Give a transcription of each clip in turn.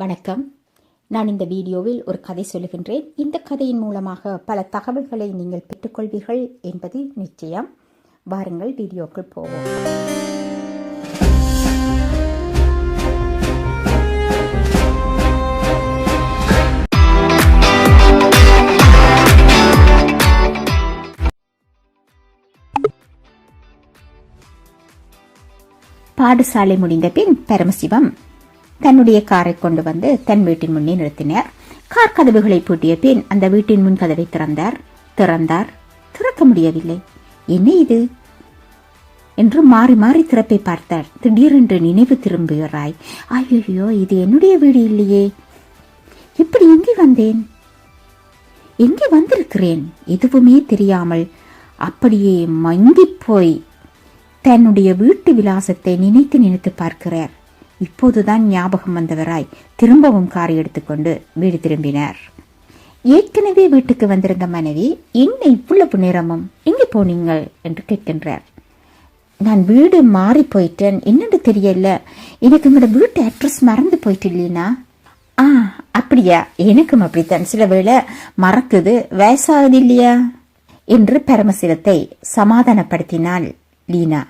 வணக்கம். நான் இந்த வீடியோவில் ஒரு கதை சொல்லுகின்றேன். இந்த கதையின் மூலமாக பல தகவல்களை நீங்கள் பெற்றுக்கொள்வீர்கள் என்பது நிச்சயம். வாருங்கள் வீடியோக்குள் போவோம். பாடசாலை முடிந்த பின் பரமசிவம். தன்னுடைய காரை கொண்டு வந்து தன் வீட்டின் முன்னே நிறுத்தினார். கார் கதவுகளை பூட்டிய பின் அந்த வீட்டின் முன் கதவை திறந்தார். திறந்தார். திறக்க முடியவில்லை. என்ன இது? என்று மாறி மாறி திறப்பை பார்த்தார் திடீரென்று நினைவு திரும்புகிறாய். ஐயோ இது என்னுடைய வீடு இல்லையே. இப்படி எங்கே வந்தேன்? எங்கே வந்திருக்கிறேன்? எதுவுமே தெரியாமல் அப்படியே மங்கி போய் தன்னுடைய வீட்டு விலாசத்தை நினைத்து நினைத்து பார்க்கிறார். இப்போதுதான் ஞாபகம் வந்தவராய் திரும்பவும் காரை எடுத்துக்கொண்டு வீடு திரும்பினார். ஏற்கனவே வீட்டுக்கு வந்திருந்த மனைவி என்ன இவ்வளவு நேரமும் எங்கே போனீங்கள்? என்று கேட்கின்றார். நான் வீடு மாறி போயிட்டேன். என்னென்று தெரியல? எனக்கு உங்களோட வீட்டு அட்ரஸ் மறந்து போயிட்டு இல்லைனா ஆ அப்படியா? எனக்கும் அப்படித்தான். சில வேளை மறக்குது. வயசாகுது இல்லையா? என்று பரமசிவத்தை சமாதானப்படுத்தினாள் லீனா.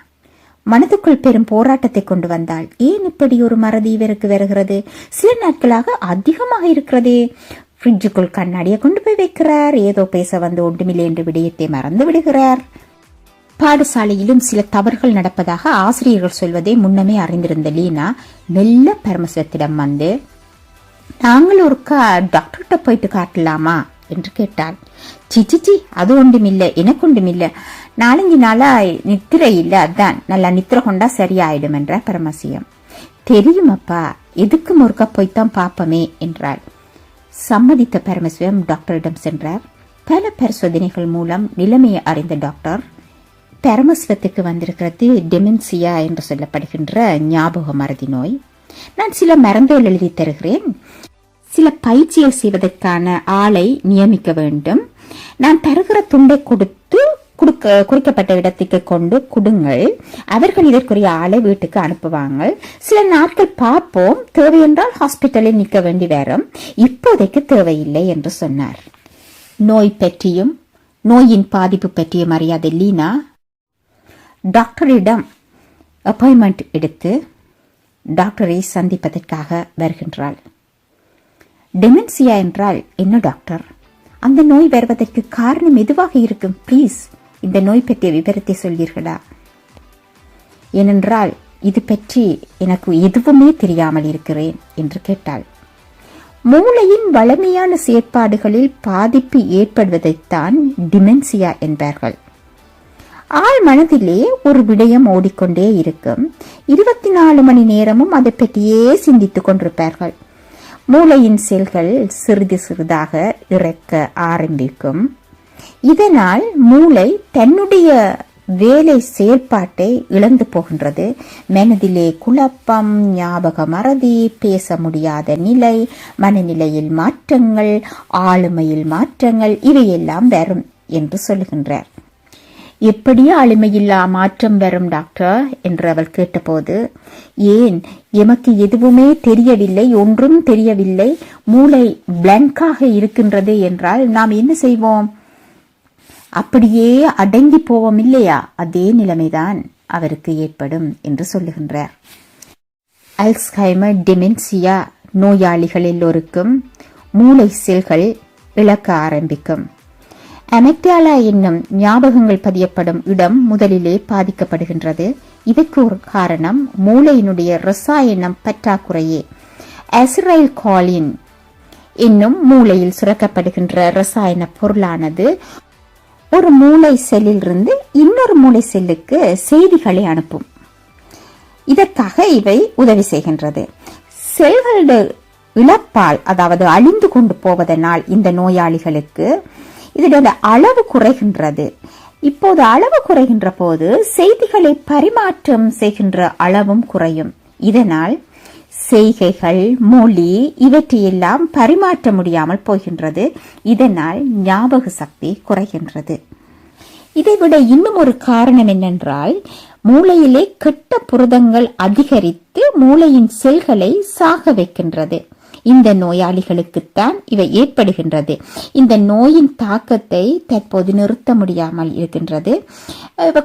மனதுக்குள் பெரும் போராட்டத்தை கொண்டு வந்தாள். ஏன் இப்படி ஒரு மறதி இவருக்கு வருகிறது? சில நாட்களாக அதிகமாக இருக்கிறதே. ஃப்ரிட்ஜுக்குள் கண்ணாடியை கொண்டு போய் வைக்கிறார். ஏதோ பேச வந்து ஒன்றுமில்லை என்று விடயத்தை மறந்து விடுகிறார். பாடசாலையிலும் சில தவறுகள் நடப்பதாக ஆசிரியர்கள் சொல்வதை முன்னமே அறிந்திருந்த லீனா மெல்ல பரமசிவத்திடம் வந்து நாங்கள் ஒருக்கா டாக்டர்கிட்ட போயிட்டு காட்டலாமா? என்று கேட்டாள். சிச்சிச்சி அது ஒன்றுமில்லை. எனக்கு ஒன்றுமில்லை. நாலஞ்சு நாளா நித்திரை இல்லை. அதான். நல்லா நித்திரை கொண்டா சரியாயிடும் என்ற பரமசியம் தெரியும் அப்பா. எதுக்கும் ஒருக்கா போய்த்தான் பாப்பமே என்றாள். சம்மதித்த பரமசிவம் டாக்டரிடம் சென்றார். பல பரிசோதனைகள் மூலம் நிலைமையை அறிந்த டாக்டர் பரமசிவத்துக்கு வந்திருக்கிறது டெமென்சியா என்று சொல்லப்படுகின்ற ஞாபக மறதி நோய். நான் சில மருந்துகள் எழுதி தருகிறேன். சில பயிற்சிகள் செய்வதற்கான ஆளை நியமிக்க வேண்டும். நான் தருகிற துண்டை கொடுத்து கொடுக்க குறிக்கப்பட்ட இடத்துக்கு கொண்டு கொடுங்கள். அவர்கள் இதற்குரிய ஆளை வீட்டுக்கு அனுப்புவாங்க. சில நாட்கள் பார்ப்போம். தேவையென்றால் ஹாஸ்பிட்டலில் நிற்க வேண்டி வரும். இப்போதைக்கு தேவையில்லை என்று சொன்னார். நோய் பற்றியும் நோயின் பாதிப்பு பற்றியும் அறியாத லீனா டாக்டரிடம் அப்பாயின்மெண்ட் எடுத்து டாக்டரை சந்திப்பதற்காக வருகின்றாள். டெமென்சியா என்றால் என்ன டாக்டர்? அந்த நோய் வருவதற்கு காரணம் எதுவாக இருக்கும்? ப்ளீஸ் இந்த நோய் பற்றிய விவரத்தை சொல்வீர்களா? ஏனென்றால் இது பற்றி எனக்கு எதுவுமே தெரியாமல் இருக்கிறேன் என்று கேட்டாள். மூளையின் வளமையான செயற்பாடுகளில் பாதிப்பு ஏற்படுவதைத்தான் டிமென்சியா என்பார்கள். ஆள் மனதிலே ஒரு விடயம் ஓடிக்கொண்டே இருக்கும். இருபத்தி நாலு மணி நேரமும் அதை பற்றியே சிந்தித்துக் கொண்டிருப்பார்கள். மூளையின் செல்கள் சிறிது சிறிதாக இறக்க ஆரம்பிக்கும். இதனால் மூளை தன்னுடைய வேலை செயல்பாட்டை இழந்து போகின்றது. மனதிலே குழப்பம் ஞாபக மறதி பேச முடியாத நிலை மனநிலையில் மாற்றங்கள் ஆளுமையில் மாற்றங்கள் இவையெல்லாம் வரும் என்று சொல்லுகின்றார். எப்படி ஆளுமையில்லா மாற்றம் வரும் டாக்டர் என்று அவள் கேட்டபோது ஏன் எமக்கு எதுவுமே தெரியவில்லை ஒன்றும் தெரியவில்லை மூளை பிளாங்காக இருக்கின்றது என்றால் நாம் என்ன செய்வோம்? அப்படியே அடங்கி போவோம் இல்லையா? அதே நிலைமைதான் அவருக்கு ஏற்படும் என்று சொல்லுகின்றார். அல்ஸ்ஹைமர் டிமென்சியா நோயாளிகள் எல்லோருக்கும் மூளை செல்கள் இழக்க ஆரம்பிக்கும். அமெக்டாலா என்னும் ஞாபகங்கள் பதியப்படும் இடம் முதலிலே பாதிக்கப்படுகின்றது. இதற்கு ஒரு காரணம் மூளையினுடைய ரசாயனம் பற்றாக்குறையே. அசிரைல் காலின் என்னும் மூளையில் சுரக்கப்படுகின்ற ரசாயன பொருளானது ஒரு மூளை செல்லிலிருந்து இன்னொரு மூளை செல்லுக்கு செய்திகளை அனுப்பும். இதற்காக இவை உதவி செய்கின்றது. செல்களுடைய இழப்பால் அதாவது அழிந்து கொண்டு போவதனால் இந்த நோயாளிகளுக்கு இதோட அளவு குறைகின்றது. இப்போது அளவு குறைகின்ற போது செய்திகளை பரிமாற்றம் செய்கின்ற அளவும் குறையும். இதனால் செய்கைகள் மொழி இவற்றையெல்லாம் பரிமாற்ற முடியாமல் போகின்றது. இதனால் ஞாபக சக்தி குறைகின்றது. இதைவிட இன்னும் ஒரு காரணம் என்னென்றால் மூளையிலே கெட்ட புரதங்கள் அதிகரித்து மூளையின் செல்களை சாக வைக்கின்றது. இந்த நோயாளிகளுக்குத்தான் இவை ஏற்படுகின்றது. இந்த நோயின் தாக்கத்தை தற்போது நிறுத்த முடியாமல் இருக்கின்றது.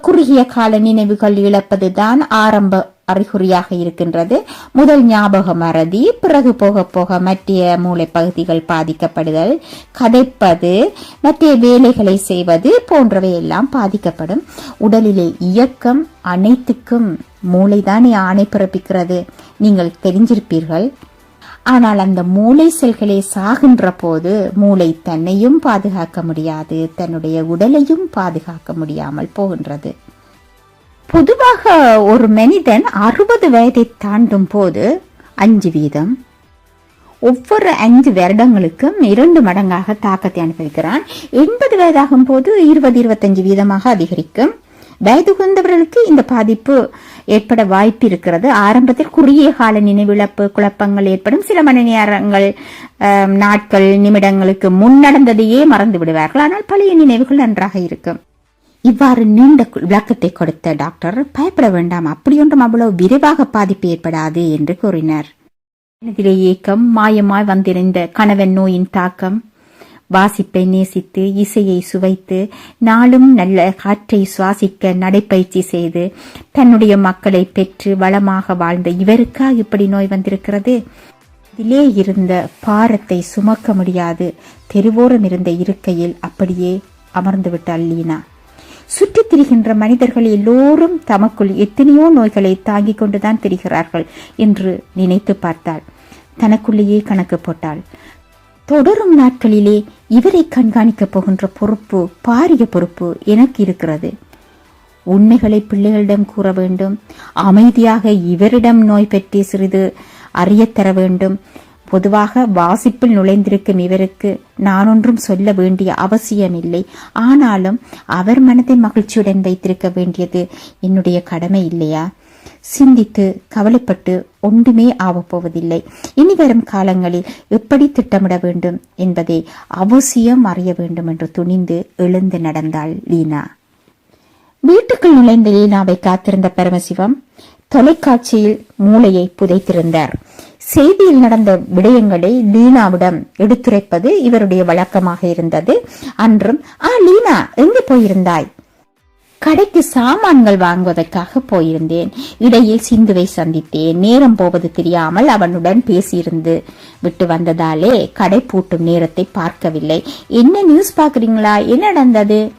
குறுகிய கால நினைவுகள் இழப்பதுதான் ஆரம்ப அறிகுறியாக இருக்கின்றது. முதல் ஞாபக மறதி பிறகு போக போக மத்திய மூளை பகுதிகள் பாதிக்கப்படுதல் கதைப்பது மத்திய வேலைகளை செய்வது போன்றவை எல்லாம் பாதிக்கப்படும். உடலிலே இயக்கம் அனைத்துக்கும் மூளைதானே ஆணை பிறப்பிக்கிறது. நீங்கள் தெரிஞ்சிருப்பீர்கள். ஆனால் அந்த மூளை செல்களே சாகின்ற போது மூளை தன்னையும் பாதுகாக்க முடியாது தன்னுடைய உடலையும் பாதுகாக்க முடியாமல் போகின்றது. பொதுவாக ஒரு மனிதன் அறுபது வயதை தாண்டும் போது அஞ்சு வீதம் ஒவ்வொரு அஞ்சு வருடங்களுக்கும் இரண்டு மடங்காக தாக்கத்தை அனுபவிக்கிறான். எண்பது வயதாகும் போது இருபது இருபத்தஞ்சு வீதமாக அதிகரிக்கும். வயது குறைந்தவர்களுக்கு இந்த பாதிப்பு ஏற்பட வாய்ப்பு இருக்கிறது. ஆரம்பத்தில் குறுகிய கால நினைவிழப்பு குழப்பங்கள் ஏற்படும். சில மணி நேரங்கள் நாட்கள் நிமிடங்களுக்கு முன் நடந்ததையே மறந்து விடுவார்கள். ஆனால் பழைய நினைவுகள் நன்றாக இருக்கும். இவ்வாறு நீண்ட கு- விளக்கத்தை கொடுத்த டாக்டர் பயப்பட வேண்டாம். அப்படியொன்றும் அவ்வளவு விரைவாக பாதிப்பு ஏற்படாது என்று கூறினார். ஏக்கம் மாயமாய் வந்திருந்த கணவன் நோயின் தாக்கம் வாசிப்பை நேசித்து இசையை சுவைத்து நாளும் நல்ல காற்றை சுவாசிக்க நடைப்பயிற்சி செய்து தன்னுடைய மக்களை பெற்று வளமாக வாழ்ந்த இவருக்கா இப்படி நோய் வந்திருக்கிறது? இதிலே இருந்த பாரத்தை சுமக்க முடியாது. தெருவோரம் இருந்த இருக்கையில் அப்படியே அமர்ந்து விட்டாள் லீனா. சுற்றித் திரிகின்ற மனிதர்கள் எல்லோரும் தமக்குள் எத்தனையோ நோய்களை தாங்கிக் கொண்டுதான் திரிகிறார்கள் என்று நினைத்து பார்த்தாள். தனக்குள்ளேயே கணக்கு போட்டாள். தொடரும் நாட்களிலே இவரை கண்காணிக்கப் போகின்ற பொறுப்பு பாரிய பொறுப்பு எனக்கு இருக்கிறது. உண்மைகளை பிள்ளைகளிடம் கூற வேண்டும். அமைதியாக இவரிடம் நோய் பற்றி சிறிது அறியத்தர வேண்டும். பொதுவாக வாசிப்பில் நுழைந்திருக்கும் இவருக்கு நான் ஒன்றும் சொல்ல வேண்டிய அவசியமில்லை. ஆனாலும் அவர் மனதை மகிழ்ச்சியுடன் வைத்திருக்க வேண்டியது என்னுடைய கடமை இல்லையா? சிந்தித்து கவலைப்பட்டு ஒன்றுமே ஆகப்போவதில்லை இனி வரும் காலங்களில் எப்படி திட்டமிட வேண்டும் என்பதை அவசியம் அறிய வேண்டும் என்று துணிந்து எழுந்து நடந்தாள் லீனா. வீட்டுக்குள் நுழைந்த லீனாவை காத்திருந்த பரமசிவம் தொலைக்காட்சியில் மூளையை புதைத்திருந்தார். செய்தியில் நடந்த விடயங்களை லீனாவிடம் எடுத்துரைப்பது இவருடைய வழக்கமாக இருந்தது. அன்றும் ஆ லீனா எங்கே போயிருந்தாய்? கடைக்கு சாமான்கள் வாங்குவதற்காக போயிருந்தேன். இடையில் சிந்துவை சந்தித்தேன். நேரம் போவது தெரியாமல் அவனுடன் பேசியிருந்து விட்டு வந்ததாலே கடை பூட்டும் நேரத்தை பார்க்கவில்லை. என்ன நியூஸ் பாக்குறீங்களா என்ன நடந்தது?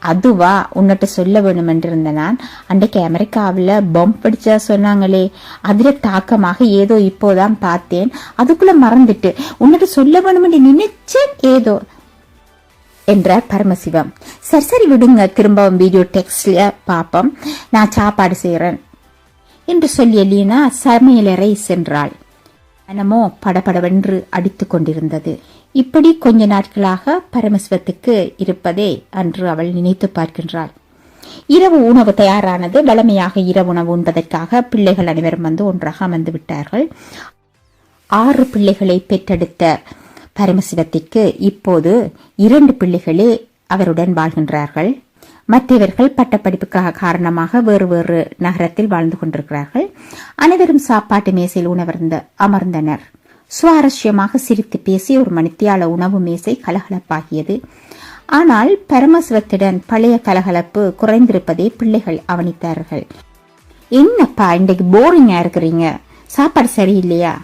அதுவா? உன்னிட்ட சொல்ல வேணும் இருந்த நான். அன்றைக்கு அமெரிக்காவில் பம்ப் பிடிச்சா சொன்னாங்களே. அதில் தாக்கமாக ஏதோ இப்போதான் பார்த்தேன். அதுக்குள்ள மறந்துட்டு. உன்னிட்ட சொல்ல வேணும் என்று நினைச்சேன் ஏதோ. என்றார் பரமசிவம். சரி சரி விடுங்க. திரும்பவும் வீடியோ டெக்ஸ்ட்ல பாப்போம் நான் சாப்பாடு செய்கிறேன் என்று சொல்லிய லீனா சமையலறை சென்றாள். மனமோ படபடவென்று அடித்துக் கொண்டிருந்தது. இப்படி கொஞ்ச நாட்களாக பரமசிவத்துக்கு இருப்பதே அன்று அவள் நினைத்து பார்க்கின்றாள். இரவு உணவு தயாரானது. வளமையாக இரவு உணவு உண்பதற்காக பிள்ளைகள் அனைவரும் வந்து ஒன்றாக அமர்ந்து விட்டார்கள். ஆறு பிள்ளைகளை பெற்றெடுத்த பரமசிவத்திற்கு இப்போது இரண்டு பிள்ளைகளே அவருடன் வாழ்கின்றார்கள். மற்றவர்கள் பட்டப்படிப்புக்காக காரணமாக வேறு வேறு நகரத்தில் வாழ்ந்து கொண்டிருக்கிறார்கள். அனைவரும் சாப்பாட்டு மேசையில் உணவர்ந்த அமர்ந்தனர். சுவாரஸ்யமாக சிரித்து பேசி ஒரு மணித்தியால உணவு மேசை கலகலப்பாகியது. ஆனால் பரமசிவத்துடன் பழைய கலகலப்பு குறைந்திருப்பதை பிள்ளைகள் அவனித்தார்கள். என்னப்பா இன்றைக்கு போரிங்கா இருக்கிறீங்க? சாப்பாடு சரியில்லையா?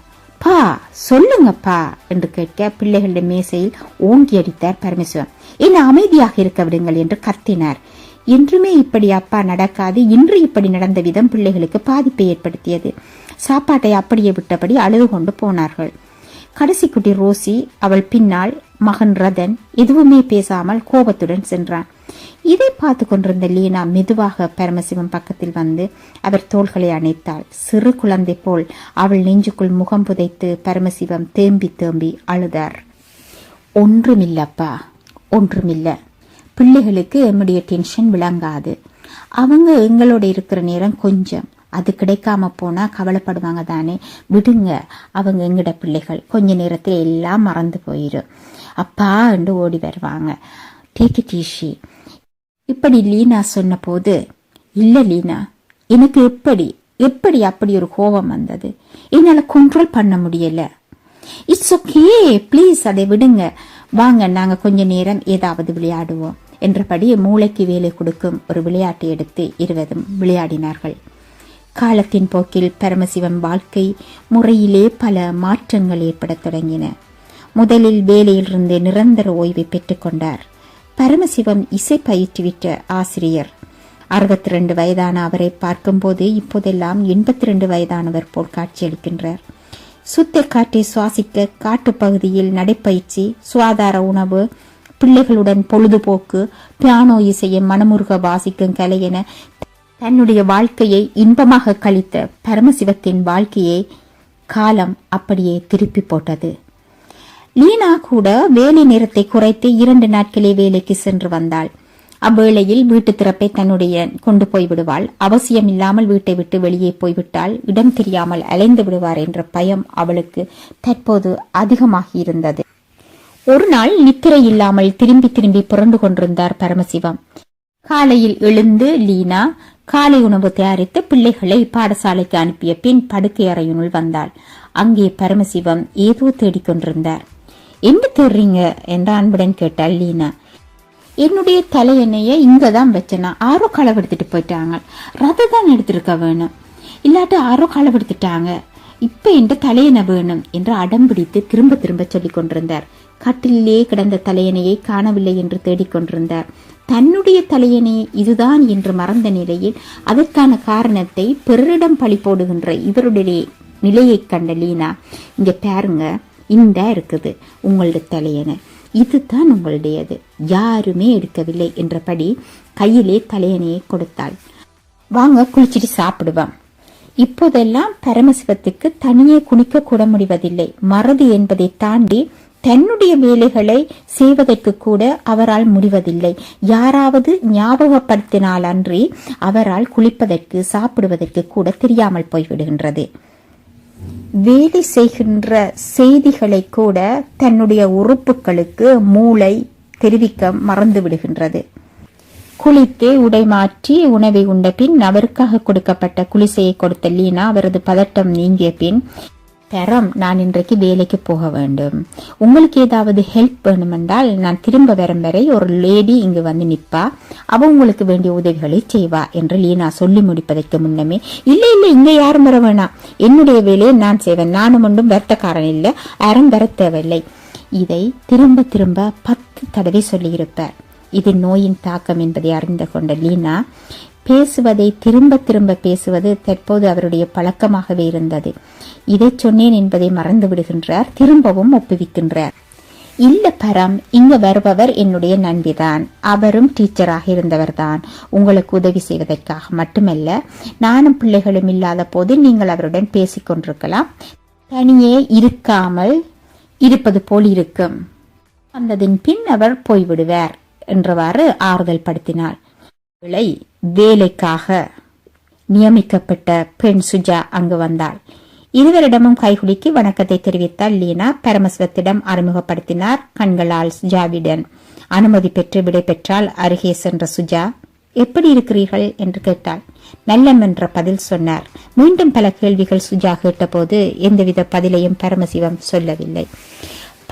அப்பா சொல்லுங்கப்பா என்று கேட்க பிள்ளைகளின் மேசையில் ஓங்கி அடித்தார் பரமேஸ்வரன். என்ன அமைதியாக இருக்க விடுங்கள் என்று கத்தினார். என்றுமே இப்படி அப்பா நடக்காது இன்று இப்படி நடந்த விதம் பிள்ளைகளுக்கு பாதிப்பை ஏற்படுத்தியது. சாப்பாட்டை அப்படியே விட்டபடி அழுது கொண்டு போனார்கள். கடைசி குட்டி ரோசி அவள் பின்னால் மகன் ரதன் எதுவுமே பேசாமல் கோபத்துடன் சென்றான். இதை பார்த்து கொண்டிருந்த லீனா மெதுவாக பரமசிவம் பக்கத்தில் வந்து அவர் தோள்களை அணைத்தாள். சிறு குழந்தை போல் அவள் நெஞ்சுக்குள் முகம் புதைத்து பரமசிவம் தேம்பி தேம்பி அழுதார். ஒன்றுமில்லப்பா ஒன்றுமில்ல. பிள்ளைகளுக்கு எம்முடைய டென்ஷன் விளங்காது. அவங்க எங்களோட இருக்கிற நேரம் கொஞ்சம். அது கிடைக்காம போனால் கவலைப்படுவாங்க தானே. விடுங்க அவங்க எங்கிட்ட பிள்ளைகள். கொஞ்ச நேரத்தில் எல்லாம் மறந்து போயிடும் அப்பா என்று ஓடி வருவாங்க. டேக் டீஷி இப்படி லீனா சொன்னபோது இல்லை லீனா எனக்கு எப்படி எப்படி அப்படி ஒரு கோபம் வந்தது? என்னால் கண்ட்ரோல் பண்ண முடியலை. இட்ஸ் ஓகே ப்ளீஸ் அதை விடுங்க. வாங்க நாங்கள் கொஞ்ச நேரம் ஏதாவது விளையாடுவோம். என்றபடி மூளைக்கு வேலை கொடுக்கும் ஒரு விளையாட்டை எடுத்து இருவரும் விளையாடினார்கள். காலத்தின் போக்கில் பரமசிவம் வாழ்க்கை முறையிலே பல மாற்றங்கள் ஏற்படத் தொடங்கின. முதலில் வேலையிலிருந்து நிரந்தர ஓய்வை பெற்றுக்கொண்டார் பரமசிவம் இசை பயிற்றுவித்த ஆசிரியர். அறுபத்தி ரெண்டு வயதான அவரை பார்க்கும்போது இப்போதெல்லாம் எண்பத்தி ரெண்டு வயதானவர் போல் காட்சியளிக்கின்றார். சுத்த காற்றை சுவாசிக்க காட்டுப்பகுதியில் நடைப்பயிற்சி சுகாதார உணவு பிள்ளைகளுடன் பொழுதுபோக்கு பியானோ இசையை மனமுருக வாசிக்கும் கலை என தன்னுடைய வாழ்க்கையை இன்பமாக கழித்த பரமசிவத்தின் வாழ்க்கையை காலம் அப்படியே திருப்பி போட்டது. லீனா கூட வேலை நேரத்தை குறைத்து இரண்டு நாட்களே வேலைக்கு சென்று வந்தாள். அவ்வேளையில் வீட்டு திறப்பை தன்னுடைய கொண்டு போய் விடுவாள். அவசியம் இல்லாமல் வீட்டை விட்டு வெளியே போய்விட்டால் இடம் தெரியாமல் அலைந்து விடுவார் என்ற பயம் அவளுக்கு தற்போது அதிகமாகி இருந்தது. ஒரு நாள் நித்திரை இல்லாமல் திரும்பி திரும்பி புரண்டு கொண்டிருந்தார் பரமசிவம். காலையில் எழுந்து லீனா காலை உணவு தயாரித்து பிள்ளைகளை பாடசாலைக்கு அனுப்பிய பின் படுக்கை அறையினுள் வந்தாள். அங்கே பரமசிவம் ஏதோ தேடிக்கொண்டிருந்தார் என்ன தேடுறீங்க? என்ற அன்புடன் கேட்டாள் லீனா. என்னுடைய தலையெண்ணெய இங்க தான் வச்சேனா ஆரோ களவெடுத்துட்டு போயிட்டாங்க. ரத தான் எடுத்திருக்க வேணும். இல்லாட்டி ஆரோ களவெடுத்துட்டாங்க இப்ப என்ற தலையணை வேணும் என்று அடம் பிடித்து திரும்ப திரும்ப சொல்லிக் கொண்டிருந்தார். கட்டிலே கிடந்த தலையணையை காணவில்லை என்று தேடிக்கொண்டிருந்தார் தன்னுடைய தலையணை இதுதான் என்று மறந்த நிலையில் அதற்கான காரணத்தை பிறரிடம் பழி போடுகின்ற இவருடைய நிலையை கண்ட லீனா இங்க பாருங்க இந்த இருக்குது உங்களுடைய தலையணை. இதுதான் உங்களுடையது. யாருமே எடுக்கவில்லை என்றபடி கையிலே தலையணையை கொடுத்தாள். வாங்க குளிச்சிட்டு சாப்பிடுவோம். இப்போதெல்லாம் பரமசிவத்துக்கு தனியே குளிக்க கூட முடிவதில்லை. மறதி என்பதை தாண்டி தன்னுடைய வேலைகளை செய்வதற்கு கூட அவரால் முடிவதில்லை. யாராவது ஞாபகப்படுத்தினால் அன்றி அவரால் குளிப்பதற்கு சாப்பிடுவதற்கு கூட தெரியாமல் போய்விடுகின்றது. வேலை செய்கின்ற செய்திகளை கூட தன்னுடைய உறுப்புகளுக்கு மூளை தெரிவிக்க மறந்து விடுகின்றது குளித்தே உடை மாற்றி உணவை உண்ட பின் அவருக்காக கொடுக்கப்பட்ட குளிசையை கொடுத்த லீனா அவரது பதட்டம் நீங்கிய பின் தரம் நான் இன்றைக்கு வேலைக்கு போக வேண்டும். உங்களுக்கு ஏதாவது ஹெல்ப் வேணுமென்றால் நான் திரும்ப வரும் வரை ஒரு லேடி இங்கு வந்து நிற்பா. அவ உங்களுக்கு வேண்டிய உதவிகளை செய்வா என்று லீனா சொல்லி முடிப்பதற்கு முன்னமே இல்லை இல்லை இங்கே யாரும் வர வேணாம். என்னுடைய வேலையை நான் செய்வேன். நானும் ஒன்றும் வருத்தக்காரன் இல்லை. யாரும் வர தேவையில்லை. இதை திரும்ப திரும்ப பத்து தடவை சொல்லியிருப்பார். இது நோயின் தாக்கம் என்பதை அறிந்து கொண்ட லீனா பேசுவதை திரும்ப திரும்ப பேசுவது தற்போது அவருடைய பழக்கமாகவே இருந்தது. இதை சொன்னேன் என்பதை மறந்து விடுகின்றார் திரும்பவும் ஒப்புவிக்கின்றார். இல்ல பரம் இங்க வருபவர் என்னுடைய நண்பிதான். அவரும் டீச்சராக இருந்தவர்தான். உங்களுக்கு உதவி செய்வதற்காக மட்டுமல்ல நானும் பிள்ளைகளும் இல்லாத போது நீங்கள் அவருடன் பேசிக் கொண்டிருக்கலாம். தனியே இருக்காமல் இருப்பது போல் இருக்கும். வந்ததின் பின் அவர் போய்விடுவார் என்றவாறு ஆறுதல் படுத்தினாள். விளை வேலைக்காக நியமிக்கப்பட்ட பெண் சுஜா அங்கு வந்தாள். இருவரிடமும் கைகுலுக்கி வணக்கத்தை தெரிவித்தால் லீனா. பரமசிவத்திடம் அறிமுகப்படுத்தினார் கண்களால் சுஜாவிடன். அனுமதி பெற்று விடை பெற்றால் அருகே சென்ற சுஜா எப்படி இருக்கிறீர்கள்? என்று கேட்டாள். நல்லம் என்ற பதில் சொன்னார். மீண்டும் பல கேள்விகள் சுஜா கேட்டபோது எந்தவித பதிலையும் பரமசிவம் சொல்லவில்லை.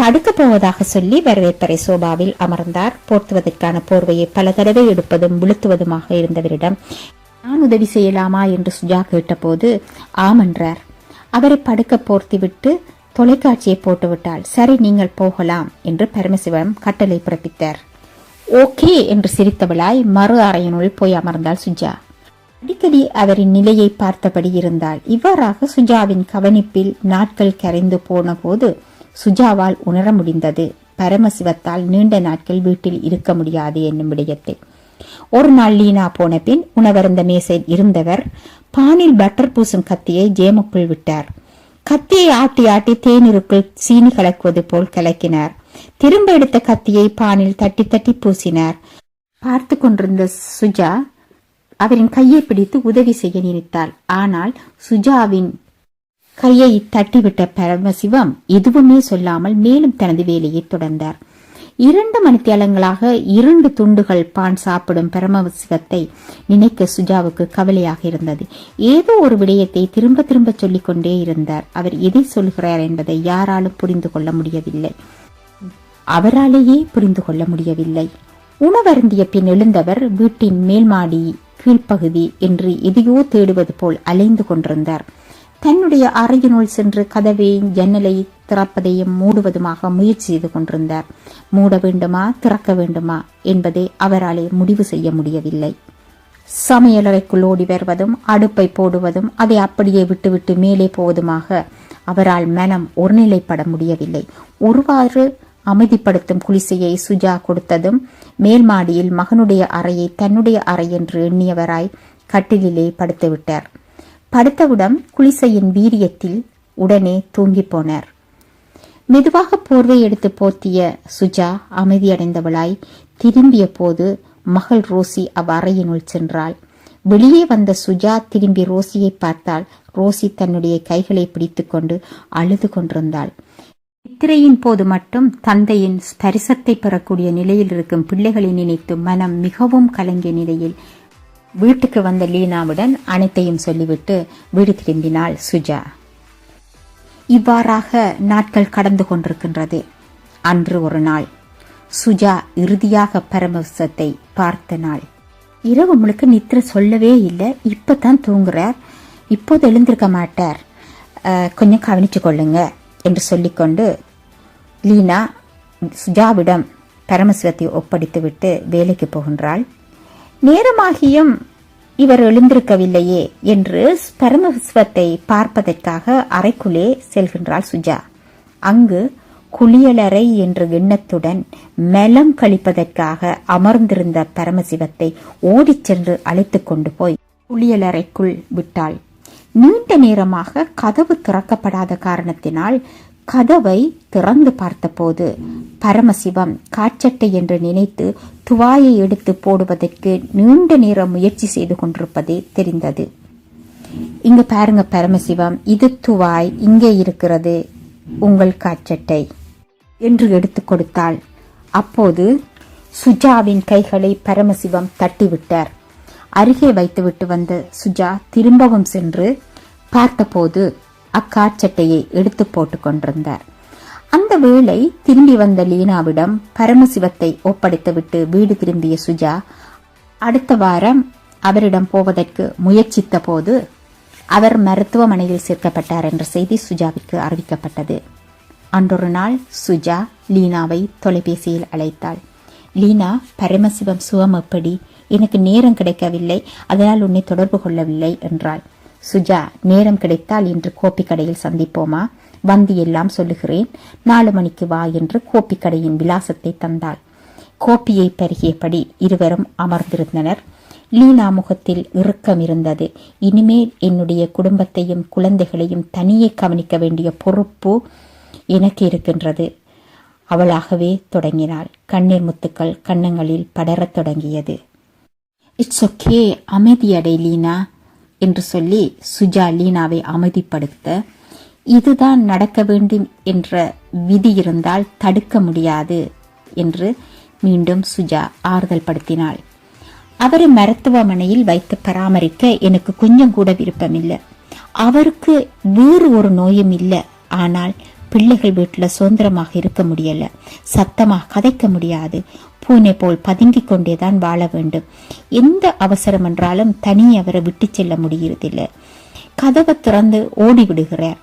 படுக்கப் போவதாக சொல்லி வரவேற்பறை சோபாவில் அமர்ந்தார். போர்த்துவதற்கான போர்வையை பல தடவை எடுப்பதும் விழுத்துவதுமாக இருந்தவரிடம் நான் உதவி செய்யலாமா? என்று சுஜா கேட்டபோது ஆமென்றார் அவரை படுக்க போர்த்திவிட்டு தொலைக்காட்சியை போட்டுவிட்டால் சரி நீங்கள் போகலாம் என்று பரமசிவம் கட்டளை பிறப்பித்தார். ஓகே என்று சிரித்தவளாய் மறு அறையினுள் போய் அமர்ந்தாள் சுஜா. அடிக்கடி அவரின் நிலையை பார்த்தபடி இருந்தாள். இவ்வாறாக சுஜாவின் கவனிப்பில் நாட்கள் கரைந்து போன போது சுஜாவால் உணர முடிந்தது. பரமசிவத்தால் நீண்ட நாட்கள் வீட்டில் இருக்க முடியாது என்னும் விடயத்தை. ஒரு நாள் லீனா போன பின் உணவருந்த மேசையில் இருந்தவர் பானில் பட்டர் பூசும் கத்தியை ஜேமுக்குள் விட்டார். கத்தியை ஆட்டி ஆட்டி தேநீருக்குள் சீனி கலக்குவது போல் கலக்கினார். திரும்ப எடுத்த கத்தியை பானில் தட்டி தட்டி பூசினார். பார்த்து கொண்டிருந்த சுஜா அவரின் கையை பிடித்து உதவி செய்ய நினைத்தாள். ஆனால் சுஜாவின் கையை தட்டிவிட்ட பரமசிவம் எதுவுமே சொல்லாமல் மேலும் தனது வேலையை தொடர்ந்தார். இரண்டு மணித்தியாலங்களாக இரண்டு துண்டுகள் பான் சாப்பிடும் பரமசிவத்தை நினைக்க சுஜாவுக்கு கவலையாக இருந்தது. ஏதோ ஒரு விடயத்தை திரும்ப திரும்ப சொல்லிக் கொண்டே இருந்தார். அவர் எதை சொல்கிறார் என்பதை யாராலும் புரிந்து கொள்ள முடியவில்லை. அவராலேயே புரிந்து கொள்ள முடியவில்லை. உணவருந்திய பின் எழுந்தவர் வீட்டின் மேல்மாடி கீழ்ப்பகுதி என்று எதையோ தேடுவது போல் அலைந்து கொண்டிருந்தார். தன்னுடைய அறையினுள் சென்று கதவையும் ஜன்னலை திறப்பதையும் மூடுவதுமாக முயற்சி செய்து கொண்டிருந்தார். மூட வேண்டுமா திறக்க வேண்டுமா என்பதை அவராலே முடிவு செய்ய முடியவில்லை. சமையலறைக்குள் ஓடி வருவதும் அடுப்பை போடுவதும் அதை அப்படியே விட்டுவிட்டு மேலே போவதுமாக அவரால் மனம் ஒருநிலைப்பட முடியவில்லை. ஒருவாறு அமைதிப்படுத்தும் குளிசையை சுஜா கொடுத்ததும் மேல் மாடியில் மகனுடைய அறையை தன்னுடைய அறை என்று எண்ணியவராய் கட்டிலே படுத்துவிட்டார். படுத்தவுடன் குளிசையின் வீரியத்தில் உடனே தூங்கிப் போனார். மெதுவாக போர்வை எடுத்து போத்திய சுஜா அமைதியடைந்தவளாய் திரும்பிய போது மகள் ரோசி அவ்வறையினுள் சென்றாள். வெளியே வந்த சுஜா திரும்பி ரோசியை பார்த்தால் ரோசி தன்னுடைய கைகளை பிடித்துக்கொண்டு அழுது கொண்டிருந்தாள். நித்திரையின் போது மட்டும் தந்தையின் ஸ்பரிசத்தை பெறக்கூடிய நிலையில் இருக்கும் பிள்ளைகளை நினைத்து மனம் மிகவும் கலங்கிய நிலையில் வீட்டுக்கு வந்த லீனாவுடன் அனைத்தையும் சொல்லிவிட்டு வீடு திரும்பினாள் சுஜா. இவ்வாறாக நாட்கள் கடந்து கொண்டிருக்கின்றது. அன்று ஒரு நாள் சுஜா இறுதியாக பரமசத்தை பார்த்த நாள். இரவு முழுக்க நித்திர சொல்லவே இல்லை. இப்போ தான் தூங்குறார். இப்போது எழுந்திருக்க மாட்டார். கொஞ்சம் கவனிச்சு கொள்ளுங்க என்று சொல்லிக்கொண்டு லீனா சுஜாவிடம் பரமசிவத்தை ஒப்படைத்துவிட்டு வேலைக்கு போகின்றாள். நேரமாகியும் இவர் எழுந்திருக்கவில்லையே என்று பரமசிவத்தை பார்ப்பதற்காக அறைக்குள்ளே செல்கின்றாள் சுஜா. அங்கு குளியலறை என்ற எண்ணத்துடன் மெலம் கழிப்பதற்காக அமர்ந்திருந்த பரமசிவத்தை ஓடிச் சென்று அழைத்து கொண்டு போய் குளியலறைக்குள் விட்டாள். நீண்ட நேரமாக கதவு திறக்கப்படாத காரணத்தினால் கதவை திறந்து பார்த்தபோது பரமசிவம் காட்சட்டை என்று நினைத்து துவாயை எடுத்து போடுவதற்கு நீண்ட நேரம் முயற்சி செய்து கொண்டிருப்பதே தெரிந்தது. இங்க பாருங்க பரமசிவம் இது துவாய் இங்கே இருக்கிறது உங்கள் காச்சட்டை என்று எடுத்து கொடுத்தாள். அப்போது சுஜாவின் கைகளை பரமசிவம் தட்டிவிட்டார். அருகே வைத்துவிட்டு வந்த சுஜா திரும்பவும் சென்று பார்த்தபோது அக்காச்சட்டையை எடுத்து போட்டு கொண்டிருந்தார். அந்த வேளை திரும்பி வந்த லீனாவிடம் பரமசிவத்தை ஒப்படைத்துவிட்டு வீடு திரும்பிய சுஜா அடுத்த வாரம் அவரிடம் போவதற்கு முயற்சித்த போது அவர் மருத்துவமனையில் சேர்க்கப்பட்டார் என்ற செய்தி சுஜாவிற்கு அறிவிக்கப்பட்டது. அன்றொரு நாள் சுஜா லீனாவை தொலைபேசியில் அழைத்தாள். லீனா பரமசிவம் சுகம் எப்படி? எனக்கு நேரம் கிடைக்கவில்லை அதனால் உன்னை தொடர்பு கொள்ளவில்லை என்றாள். சுஜா நேரம் கிடைத்தால் இன்று கோப்பி கடையில் சந்திப்போமா? வந்து எல்லாம் சொல்லுகிறேன். நாலு மணிக்கு வா என்று கோப்பி கடையின் விலாசத்தை தந்தாள். கோப்பியை பருகியபடி இருவரும் அமர்ந்திருந்தனர். லீனா முகத்தில் இறுக்கம் இருந்தது. இனிமேல் என்னுடைய குடும்பத்தையும் குழந்தைகளையும் தனியே கவனிக்க வேண்டிய பொறுப்பு எனக்கு இருக்கின்றது. அவளாகவே தொடங்கினாள். கண்ணீர் முத்துக்கள் கன்னங்களில் படரத் தொடங்கியது. இட்ஸ் ஓகே அமைதியடை லீனா என்று சொல்லி சுஜா லீனாவை அமைதிப்படுத்த இதுதான் நடக்க வேண்டும் என்ற விதி இருந்தால் தடுக்க முடியாது என்று மீண்டும் சுஜா ஆறுதல் படுத்தினாள். அவரை மருத்துவமனையில் வைத்து பராமரிக்க எனக்கு கொஞ்சம் கூட விருப்பமில்லை. அவருக்கு வேறு ஒரு நோயும் இல்லை. ஆனால் பிள்ளைகள் வீட்டில் சுதந்திரமாக இருக்க முடியல. சத்தமாக கதைக்க முடியாது. பூனை போல் பதுங்கிக் கொண்டேதான் வாழ வேண்டும். எந்த அவசரம் என்றாலும் தனி அவரை விட்டு செல்ல முடியறதில்லை. கதவை திறந்து ஓடி விடுகிறார்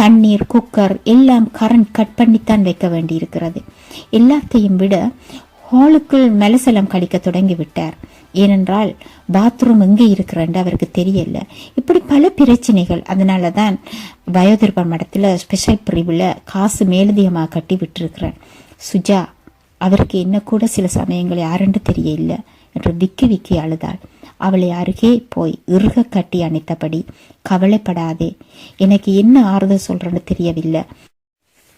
தண்ணீர் குக்கர் எல்லாம் கரண்ட் கட் பண்ணித்தான் வைக்க வேண்டியிருக்கிறது. எல்லாத்தையும் விட ஹாலுக்குள் மலசலம் கடிக்க தொடங்கி விட்டார் ஏனென்றால் பாத்ரூம் எங்கே இருக்கிறன்னு அவருக்கு தெரியல. இப்படி பல பிரச்சனைகள் அதனால தான் வயோதிர்பன் மடத்தில் ஸ்பெஷல் பிரிவில் காசு மேலதிகமாக கட்டி விட்டிருக்கிறேன். சுஜா அவருக்கு என்ன கூட சில சமயங்கள் யாருன்னு தெரியல என்று விக்கி விக்கி அழுதாள். அவளை அருகே போய் இறுக கட்டி அணைத்தபடி கவலைப்படாதே. எனக்கு என்ன ஆறுதல் சொல்றேன்னு தெரியவில்லை.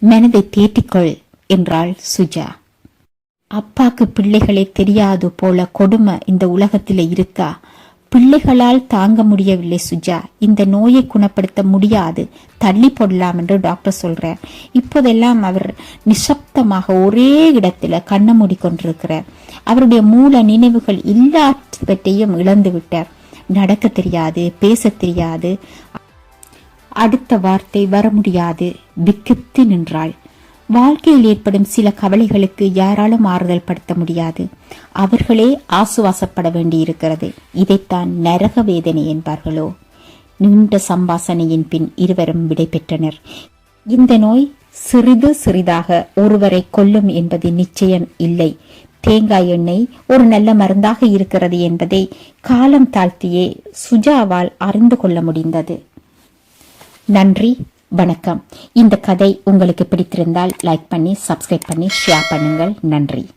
மனதை தேட்டிக்கொள் என்றாள் சுஜா. அப்பாக்கு பிள்ளைகளே தெரியாது போல கொடுமை இந்த உலகத்தில் இருக்கா? பிள்ளைகளால் தாங்க முடியவில்லை சுஜா. இந்த நோயை குணப்படுத்த முடியாது. தள்ளி போடலாம் என்று டாக்டர் சொல்றார். இப்போதெல்லாம் அவர் நிசப்தமாக ஒரே இடத்துல கண்ணை மூடிக்கொண்டிருக்கிறார். அவருடைய மூல நினைவுகள் எல்லாவற்றையும் இழந்து விட்டார். நடக்க தெரியாது பேச தெரியாது. அடுத்த வார்த்தை வர முடியாது. விக்கித்து நின்றாள். வாழ்க்கையில் ஏற்படும் சில கவலைகளுக்கு யாராலும் ஆறுதல் படுத்த முடியாது. அவர்களே ஆசுவாசப்பட வேண்டியிருக்கிறது. இதைத்தான் நரக வேதனை என்பார்களோ? நீண்ட சம்பாசனையின் பின் இருவரும் விடை பெற்றனர் இந்த நோய் சிறிது சிறிதாக ஒருவரை கொல்லும் என்பது நிச்சயம் இல்லை. தேங்காய் எண்ணெய் ஒரு நல்ல மருந்தாக இருக்கிறது என்பதை காலம் தாழ்த்தியே சுஜாவால் அறிந்து கொள்ள முடிந்தது. நன்றி. வணக்கம். இந்த கதை உங்களுக்கு பிடித்திருந்தால் லைக் பண்ணி சப்ஸ்கிரைப் பண்ணி ஷேர் பண்ணுங்கள். நன்றி.